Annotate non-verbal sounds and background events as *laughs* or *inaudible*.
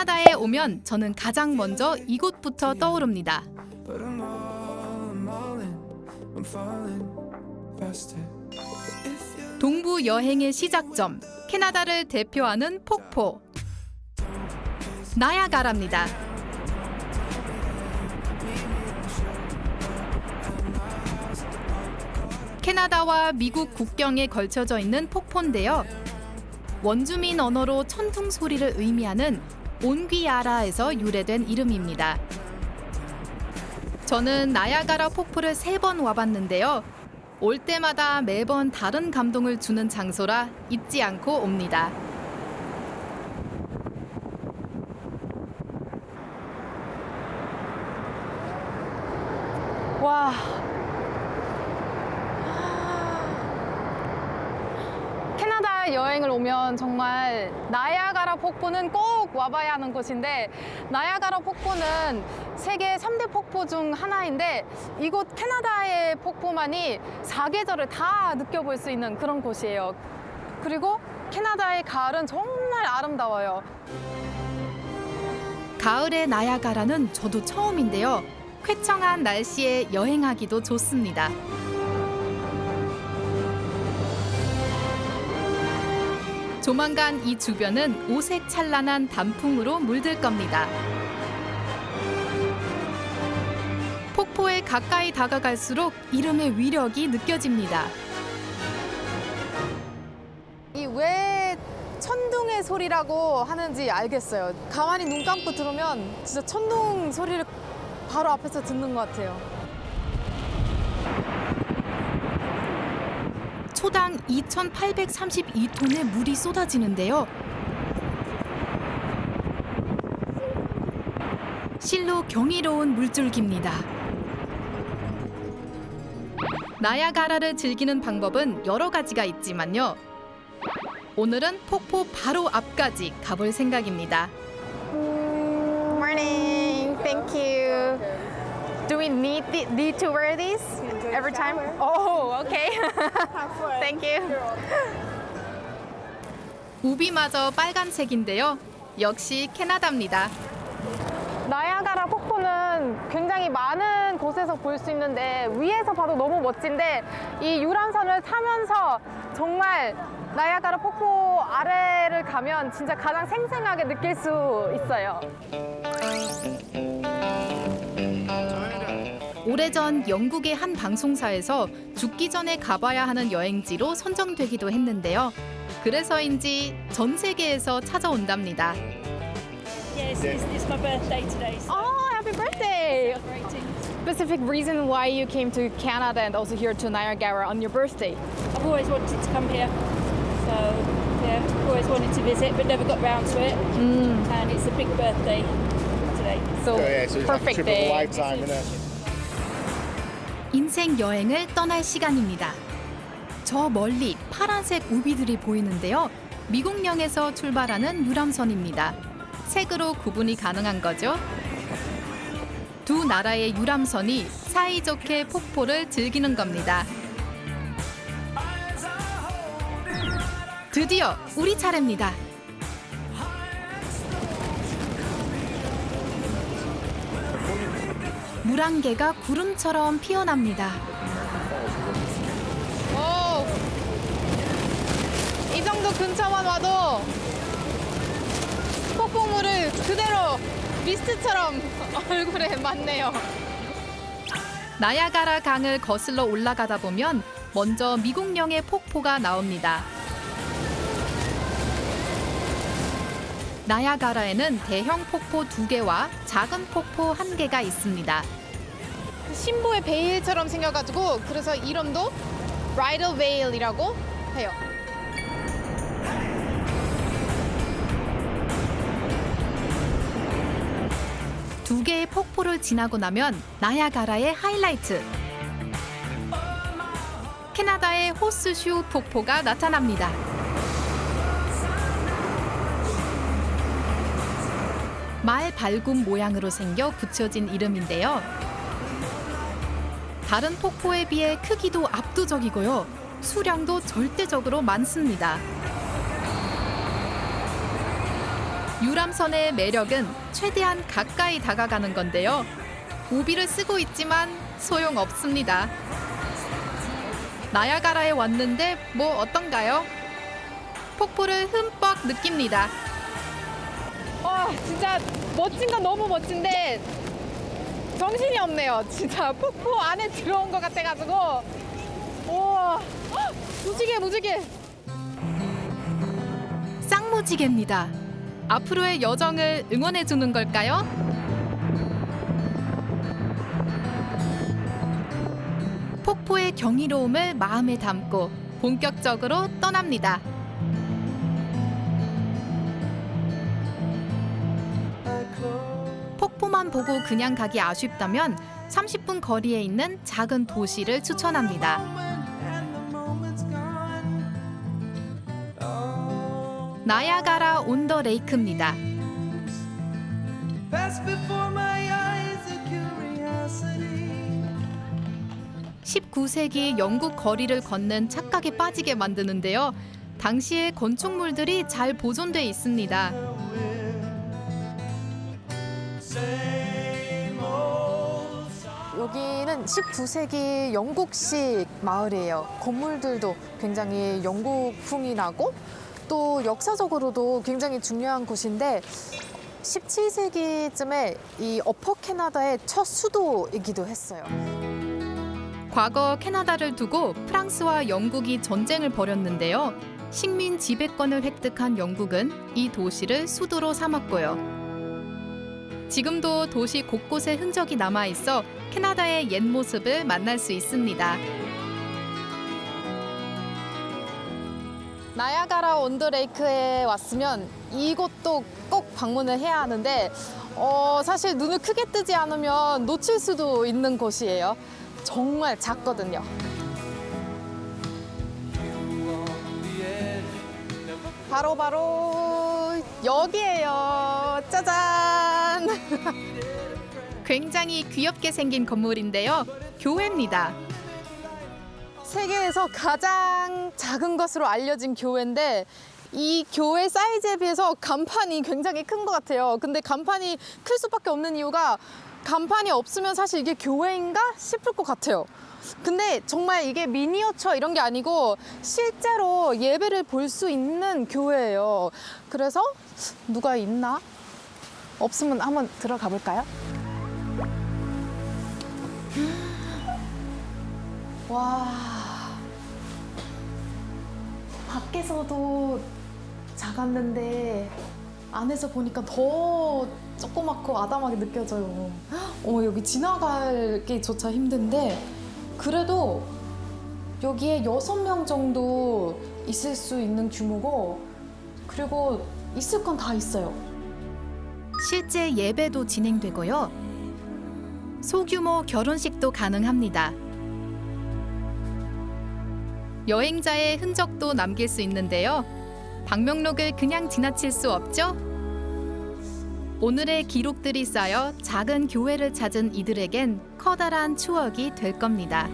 캐나다에 오면 저는 가장 먼저 이곳부터 떠오릅니다. 동부 여행의 시작점, 캐나다를 대표하는 폭포. 나야가라입니다. 캐나다와 미국 국경에 걸쳐져 있는 폭포인데요. 원주민 언어로 천둥 소리를 의미하는 온귀야라에서 유래된 이름입니다. 저는 나야가라 폭포를 세 번 와봤는데요. 올 때마다 매번 다른 감동을 주는 장소라 잊지 않고 옵니다. 와. 캐나다 여행을 오면 정말 나야 가라 폭포는 꼭 와봐야 하는 곳인데 나야가라 폭포는 세계 3대 폭포 중 하나인데 이곳 캐나다의 폭포만이 사계절을 다 느껴볼 수 있는 그런 곳이에요. 그리고 캐나다의 가을은 정말 아름다워요. 가을의 나야가라는 저도 처음인데요. 쾌청한 날씨에 여행하기도 좋습니다. 조만간 이 주변은 오색 찬란한 단풍으로 물들 겁니다. 폭포에 가까이 다가갈수록 이름의 위력이 느껴집니다. 이왜 천둥의 소리라고 하는지 알겠어요. 가만히 눈 감고 들으면 진짜 천둥 소리를 바로 앞에서 듣는 것 같아요. 초당 2,832톤의 물이 쏟아지는데요. 실로 경이로운 물줄기입니다. 나야가라를 즐기는 방법은 여러 가지가 있지만요. 오늘은 폭포 바로 앞까지 가볼 생각입니다. Morning. Thank you. Do we need the, need to wear these every time? Oh, okay. *laughs* Thank you. *laughs* 우비마저 빨간색인데요. 역시 캐나다입니다. 나야가라 폭포는 굉장히 많은 곳에서 볼 수 있는데 위에서 봐도 너무 멋진데 이 유람선을 타면서 정말 나야가라 폭포 아래를 가면 진짜 가장 생생하게 느낄 수 있어요. 오래전 영국의 한 방송사에서 죽기 전에 가봐야 하는 여행지로 선정되기도 했는데요. 그래서인지 전 세계에서 찾아온답니다. Yes, it's, it's my birthday today. So Oh, happy birthday! Specific reason why you came to Canada and also here to Niagara on your birthday? I've always wanted to come here, so yeah, always wanted to visit, but never got round to it. And it's a big birthday today. So, Oh, yeah, so it's like a perfect a day. lifetime, isn't it? 인생 여행을 떠날 시간입니다. 저 멀리 파란색 우비들이 보이는데요. 미국령에서 출발하는 유람선입니다. 색으로 구분이 가능한 거죠. 두 나라의 유람선이 사이좋게 폭포를 즐기는 겁니다. 드디어 우리 차례입니다. 물안개가 구름처럼 피어납니다. 오, 이 정도 근처만 와도 폭풍물을 그대로 미스트처럼 *laughs* 얼굴에 맞네요. 나야가라 강을 거슬러 올라가다 보면 먼저 미국령의 폭포가 나옵니다. 나야가라에는 대형 폭포 두 개와 작은 폭포 한 개가 있습니다. 신보의 베일처럼 생겨가지고 그래서 이름도 브라이덜 베일이라고 해요. 두 개의 폭포를 지나고 나면 나야가라의 하이라이트. 캐나다의 호스슈 폭포가 나타납니다. 말 발굽 모양으로 생겨 붙여진 이름인데요. 다른 폭포에 비해 크기도 압도적이고요. 수량도 절대적으로 많습니다. 유람선의 매력은 최대한 가까이 다가가는 건데요. 우비를 쓰고 있지만 소용없습니다. 나야가라에 왔는데 뭐 어떤가요? 폭포를 흠뻑 느낍니다. 와 진짜 멋진 건 너무 멋진데 정신이 없네요. *laughs* 진짜 폭포 안에 들어온 것 같아가지고 우와 헉, 무지개 무지개 쌍무지개입니다. 앞으로의 여정을 응원해 주는 걸까요? 폭포의 경이로움을 마음에 담고 본격적으로 떠납니다. 보고 그냥 가기 아쉽다면 30분 거리에 있는 작은 도시를 추천합니다. 나야가라 온더 레이크입니다. Curiosity. 19세기 영국 거리를 걷는 착각에 빠지게 만드는데요. 당시의 건축물들이 잘 보존돼 있습니다. 여기는 19세기 영국식 마을이에요. 건물들도 굉장히 영국풍이 나고 또 역사적으로도 굉장히 중요한 곳인데 17세기쯤에 이 어퍼 캐나다의 첫 수도이기도 했어요. 과거 캐나다를 두고 프랑스와 영국이 전쟁을 벌였는데요. 식민 지배권을 획득한 영국은 이 도시를 수도로 삼았고요. 지금도 도시 곳곳에 흔적이 남아 있어 캐나다의 옛 모습을 만날 수 있습니다. 나야가라 온더레이크에 왔으면 이곳도 꼭 방문을 해야 하는데 어, 사실 눈을 크게 뜨지 않으면 놓칠 수도 있는 곳이에요. 정말 작거든요. 바로 바로 여기에요. 짜잔. *laughs* 굉장히 귀엽게 생긴 건물인데요. 교회입니다. 세계에서 가장 작은 것으로 알려진 교회인데 이 교회 사이즈에 비해서 간판이 굉장히 큰 것 같아요. 근데 간판이 클 수밖에 없는 이유가 간판이 없으면 사실 이게 교회인가 싶을 것 같아요. 근데 정말 이게 미니어처 이런 게 아니고 실제로 예배를 볼 수 있는 교회예요. 그래서 누가 있나? 없으면 한번 들어가 볼까요? 와. 밖에서도 작았는데 안에서 보니까 더 조그맣고 아담하게 느껴져요. 어, 여기 지나가기조차 힘든데 그래도 여기에 여섯 명 정도 있을 수 있는 규모고 그리고 있을 건 다 있어요. 실제 예배도 진행되고요. 소규모 결혼식도 가능합니다. 여행자의 흔적도 남길 수 있는데요. 방명록을 그냥 지나칠 수 없죠? 오늘의 기록들이 쌓여 작은 교회를 찾은 이들에겐 커다란 추억이 될 겁니다.